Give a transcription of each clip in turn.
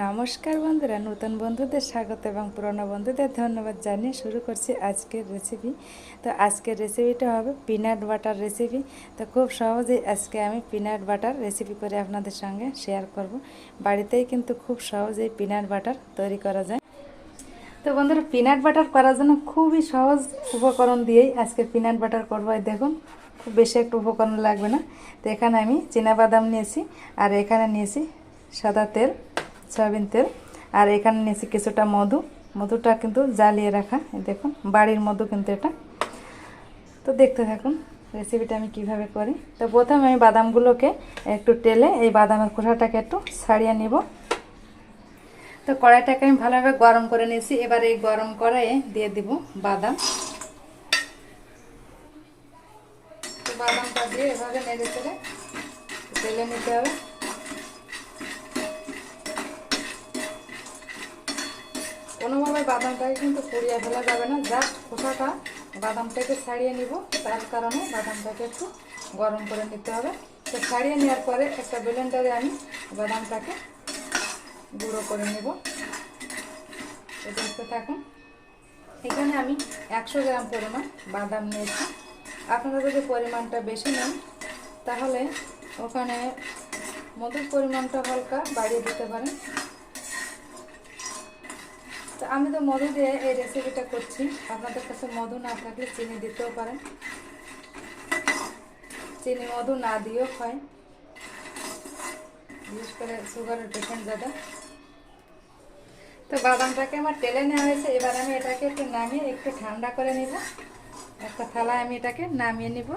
নমস্কার বন্ধুরা, নতুন বন্ধুদের স্বাগত এবং পুরনো বন্ধুদের ধন্যবাদ জানিয়ে শুরু করছি আজকের রেসিপি তো আজকের রেসিপিটা হবে পিনাট বাটার রেসিপি তো খুব সহজেই আজকে আমি পিনাট বাটার রেসিপি করে আপনাদের সঙ্গে শেয়ার করব। বাড়িতেই কিন্তু খুব সহজেই পিনাট বাটার তৈরি করা যায়। তো বন্ধুরা পিনাট বাটার করার জন্য খুবই সহজ উপকরণ দিয়েই আজকে পিনাট বাটার করব। এই দেখুন, খুব বেশি একটা উপকরণ লাগবে না। তো এখানে আমি বাদাম নিয়েছি, আর এখানে নিয়েছি সাদা তেল। সয়াবিন তেল। আর এখানে নিয়েছি কিছুটা মধু। মধুটা কিন্তু জ্বালিয়ে রাখা। দেখুন, বাড়ির মধু কিন্তু এটা। তো দেখতে থাকুন রেসিপিটা আমি কীভাবে করি। তো প্রথমে আমি বাদামগুলোকে একটু টেলে এই বাদামের খোসাটাকে একটু ছাড়িয়ে নিব। তো কড়াইটাকে আমি ভালোভাবে গরম করে নিয়েছি। এবার এই গরম কড়াইয়ে দিয়ে দিব বাদাম। বাদামটা দিয়ে এভাবে নেড়ে চেড়ে তেলে নিতে হবে। কোনোভাবে বাদামটাকে কিন্তু পুড়িয়ে ফেলা যাবে না। জাস্ট খোসাটা বাদামটাকে ছাড়িয়ে নিব। তার কারণে বাদামটাকে একটু গরম করে নিতে হবে। তো ছাড়িয়ে নেওয়ার পরে একটা ব্লেন্ডারে আমি বাদামটাকে গুঁড়ো করে নেব। দেখতে থাকুন। এখানে আমি একশো গ্রাম পরিমাণ বাদাম নিয়েছি। আপনারা যদি পরিমাণটা বেশি নেন, তাহলে ওখানে মধুর পরিমাণটা হালকা বাড়িয়ে দিতে পারেন। আমি তো মধু দিয়ে এই রেসিপিটা করছি। আপনাদের কাছে মধু না থাকলে চিনি দিতেও পারেন। চিনি মধু না দিয়েও হয়। বিশেষ করে সুগারের পেশেন্ট যাদের। তো বাদামটাকে আমার তেলে নেওয়া হয়েছে। এবার আমি এটাকে একটু নামিয়ে একটু ঠান্ডা করে নিব। একটা থালায় আমি এটাকে নামিয়ে নিব।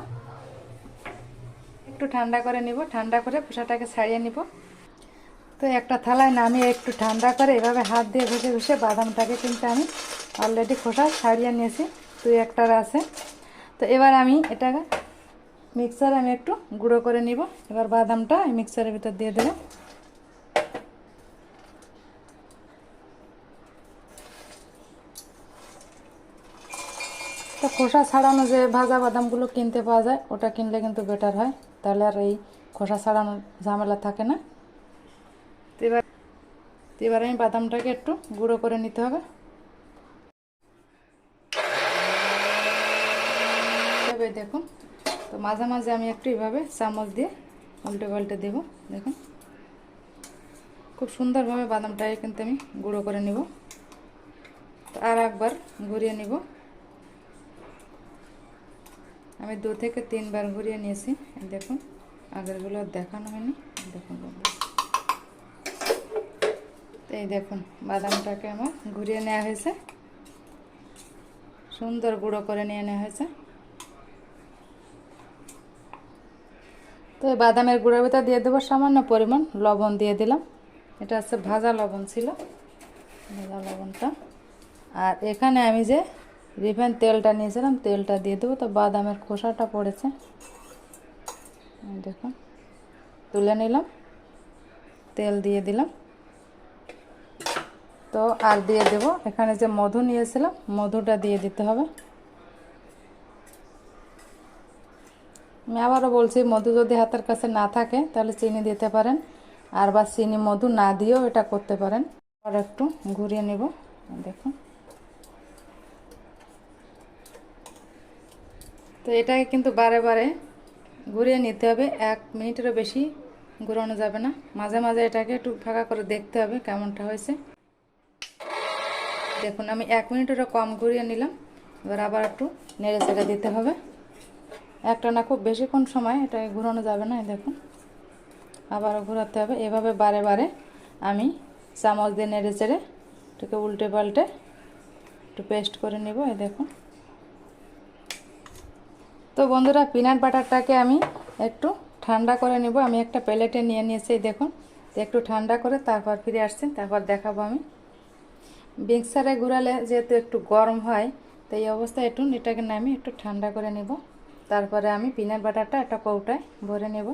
একটু ঠান্ডা করে নিব। ঠান্ডা করে খোসাটাকে ছাড়িয়ে নিব। তো একটা থালায় নামিয়ে একটু ঠান্ডা করে এভাবে হাত দিয়ে ঘষে ঘষে বাদামটাকে কিন্তু আমি অলরেডি খোসা ছাড়িয়ে নিয়েছি, দুই একটার আছে। তো এবার আমি এটা মিক্সারে আমি একটু গুঁড়ো করে নিব। এবার বাদামটা মিক্সারের ভিতর দিয়ে দেবো। তো খোসা ছাড়ানো যে ভাজা বাদামগুলো কিনতে পাওয়া যায়, ওটা কিনলে কিন্তু বেটার হয়। তাহলে আর এই খোসা ছাড়ানোর ঝামেলা থাকে না। এবার আমি বাদামটাকে একটু গুঁড়ো করে নিতে হবে। দেখুন, তো মাঝে মাঝে আমি একটু এভাবে চামচ দিয়ে উল্টে পাল্টে দেবো। দেখুন, খুব সুন্দরভাবে বাদামটাকে কিন্তু আমি গুঁড়ো করে নিব। আর একবার ঘুরিয়ে নিব। আমি দু থেকে তিনবার ঘুরিয়ে নিয়েছি। দেখুন, আগেরগুলো দেখানো হয়নি। দেখুন এই দেখুন, বাদামটাকে আমার ঘুরিয়ে নেওয়া হয়েছে। সুন্দর গুঁড়ো করে নিয়ে নেওয়া হয়েছে। তো এই বাদামের গুঁড়োর ভিতর দিয়ে দেবো সামান্য পরিমাণ লবণ দিয়ে দিলাম। এটা হচ্ছে ভাজা লবণ ছিল, ভাজা লবণটা। আর এখানে আমি যে রিফাইন তেলটা নিয়েছিলাম, তেলটা দিয়ে দেবো। তো বাদামের খোসাটা পড়েছে। দেখুন, তুলে নিলাম, তেল দিয়ে দিলাম। তো আর দিয়ে দেব। এখানে যে মধু নিয়েছিলাম, মধুটা দিয়ে দিতে হবে। আমি আবারও বলছি, মধু যদি হাতের কাছে না থাকে, তাহলে চিনি দিতে পারেন। আর বা চিনি মধু না দিয়েও এটা করতে পারেন। আর একটু ঘুরিয়ে নেব, দেখুন। তো এটাকে কিন্তু বারে বারে ঘুরিয়ে নিতে হবে। এক মিনিটেরও বেশি ঘুরানো যাবে না। মাঝে মাঝে এটাকে একটু ফাঁকা করে দেখতে হবে কেমনটা হয়েছে। দেখুন, আমি এক মিনিটেরও কম ঘুরিয়ে নিলাম। এবার আবার একটু নেড়ে চেড়ে দিতে হবে। একটা না খুব বেশিক্ষণ সময় এটাকে ঘুরানো যাবে না দেখুন। আবারও ঘোরাতে হবে। এভাবে বারে বারে আমি চামচ দিয়ে নেড়ে চেড়ে এটাকে উল্টে পাল্টে একটু পেস্ট করে নেব, এই দেখুন। তো বন্ধুরা, পিনাট বাটারটাকে আমি একটু ঠান্ডা করে নেব। আমি একটা প্লেটে নিয়ে নিয়েছি দেখুন। একটু ঠান্ডা করে তারপর ফিরে আসছি, তারপর দেখাবো আমি। মিক্সারে ঘুরালে যেহেতু একটু গরম হয় তো এই অবস্থায় একটু এটাকে নামি একটু ঠান্ডা করে নেব। তারপরে আমি পিনাট বাটারটা একটা কৌটায় ভরে নেব।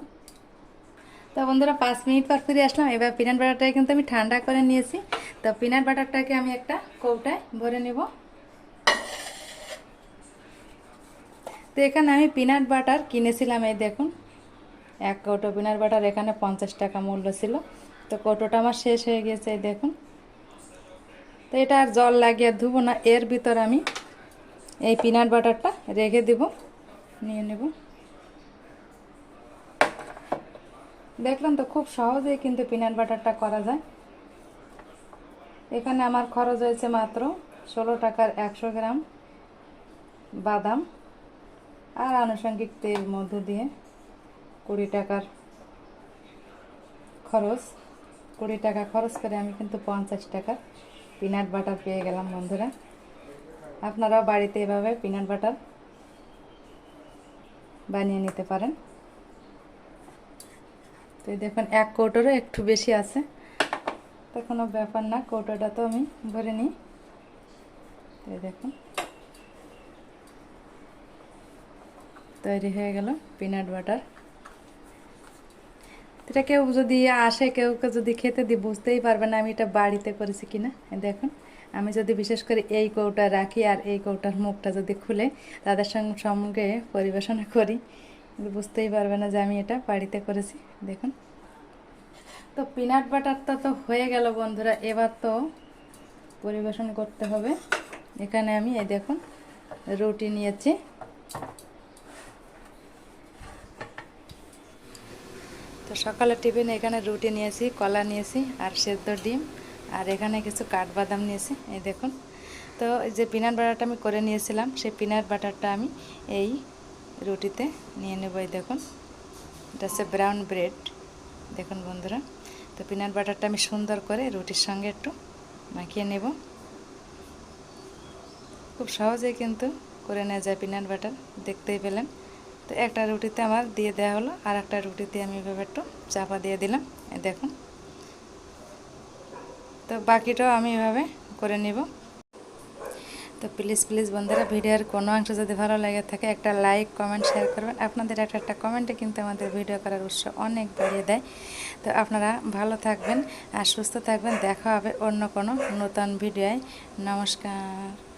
তো বন্ধুরা, পাঁচ মিনিট পর ফিরে আসলাম। এবার পিনাট বাটারটাকে কিন্তু আমি ঠান্ডা করে নিয়েছি। তো পিনাট বাটারটাকে আমি একটা কৌটায় ভরে নেব। তো এখানে আমি পিনাট বাটার কিনেছিলাম, এই দেখুন। এক কৌটো পিনাট বাটার এখানে পঞ্চাশ টাকা মূল্য ছিল। তো কৌটোটা আমার শেষ হয়ে গেছে, এই দেখুন। তো এটা আর জল লাগিয়ে ধুবো না, এর ভিতর আমি এই পিনাট বাটারটা রেখে দিব, নিয়ে নেব। দেখলাম তো খুব সহজেই কিন্তু পিনাট বাটারটা করা যায়। এখানে আমার খরচ হয়েছে মাত্র ষোলো টাকার একশো গ্রাম বাদাম আর আনুষঙ্গিক তেল মধ্য দিয়ে কুড়ি টাকার খরচ। কুড়ি টাকা খরচ করে আমি কিন্তু পঞ্চাশ টাকার পিনাট বাটার পেয়ে গেলাম বন্ধুরা। আপনারাও বাড়িতে এভাবে পিনাট বাটার বানিয়ে নিতে পারেন। তো দেখুন, এক কৌটোরও একটু বেশি আছে। তো কোনো ব্যাপার না, কৌটোটা তো আমি ভরে নিই। তো দেখুন, তৈরি হয়ে গেল পিনাট বাটার এটা কেউ যদি আসে, কেউ যদি খেতে দিই বুঝতেই পারবে না আমি এটা বাড়িতে করেছি কিনা। দেখুন, আমি যদি বিশেষ করে এই কৌটা রাখি আর এই কৌটার মুখটা যদি খুলে তাদের সঙ্গে সঙ্গে পরিবেশনা করি, বুঝতেই পারবে না যে আমি এটা বাড়িতে করেছি। দেখুন। তো পিনাট বাটারটা তো হয়ে গেল বন্ধুরা, এবার তো পরিবেশন করতে হবে। এখানে আমি, এই দেখুন, রুটি নিয়েছি। তো সকালে টিফিনে এখানে রুটি নিয়েছি, কলা নিয়েছি আর সেদ্ধ ডিম আর এখানে কিছু কাঠবাদাম নিয়েছি, এই দেখুন। তো এই যে পিনাট বাটারটা আমি করে নিয়েছিলাম, সেই পিনাট বাটারটা আমি এই রুটিতে নিয়ে নেব, এই দেখুন। এটা হচ্ছে ব্রাউন ব্রেড, দেখুন বন্ধুরা। তো পিনাট বাটারটা আমি সুন্দর করে রুটির সঙ্গে একটু মাখিয়ে নেব। খুব সহজেই কিন্তু করে নেওয়া যায় পিনাট বাটার, দেখতেই পেলেন। তো একটা রুটিতে আমার দিয়ে দেওয়া হলো, আর একটা রুটিতে আমি এভাবে একটু চাপা দিয়ে দিলাম। দেখুন। তো বাকিটাও আমি এভাবে করে নিব। তো প্লিজ প্লিজ বন্ধুরা, ভিডিওর কোনো অংশ যদি ভালো লাগে থাকে, একটা লাইক, কমেন্ট, শেয়ার করবেন। আপনাদের একটা একটা কমেন্টে কিন্তু আমাদের ভিডিও করার উৎসাহ অনেক বাড়িয়ে দেয়। তো আপনারা ভালো থাকবেন আর সুস্থ থাকবেন। দেখা হবে অন্য কোনো নতুন ভিডিওয়। নমস্কার।